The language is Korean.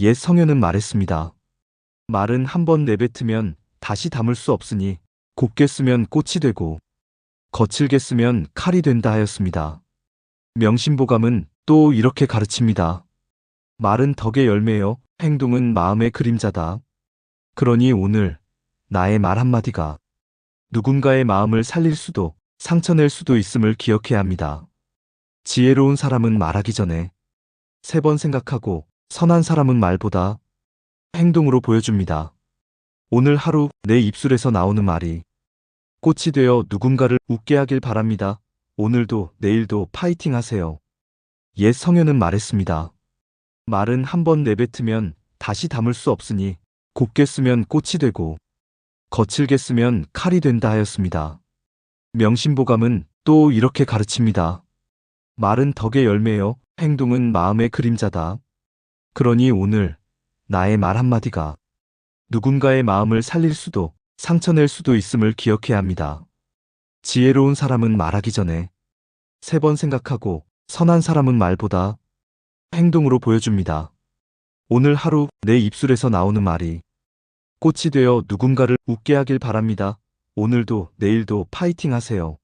옛 성현은 말했습니다. 말은 한 번 내뱉으면 다시 담을 수 없으니 곱게 쓰면 꽃이 되고 거칠게 쓰면 칼이 된다 하였습니다. 명심보감은 또 이렇게 가르칩니다. 말은 덕의 열매요, 행동은 마음의 그림자다. 그러니 오늘 나의 말 한마디가 누군가의 마음을 살릴 수도 상처낼 수도 있음을 기억해야 합니다. 지혜로운 사람은 말하기 전에 세 번 생각하고 선한 사람은 말보다 행동으로 보여줍니다. 오늘 하루 내 입술에서 나오는 말이 꽃이 되어 누군가를 웃게 하길 바랍니다. 오늘도 내일도 파이팅 하세요. 옛 성현은 말했습니다. 말은 한 번 내뱉으면 다시 담을 수 없으니 곱게 쓰면 꽃이 되고 거칠게 쓰면 칼이 된다 하였습니다. 명심보감은 또 이렇게 가르칩니다. 말은 덕의 열매요, 행동은 마음의 그림자다. 그러니 오늘 나의 말 한마디가 누군가의 마음을 살릴 수도 상처낼 수도 있음을 기억해야 합니다. 지혜로운 사람은 말하기 전에 세 번 생각하고 선한 사람은 말보다 행동으로 보여줍니다. 오늘 하루 내 입술에서 나오는 말이 꽃이 되어 누군가를 웃게 하길 바랍니다. 오늘도 내일도 파이팅 하세요.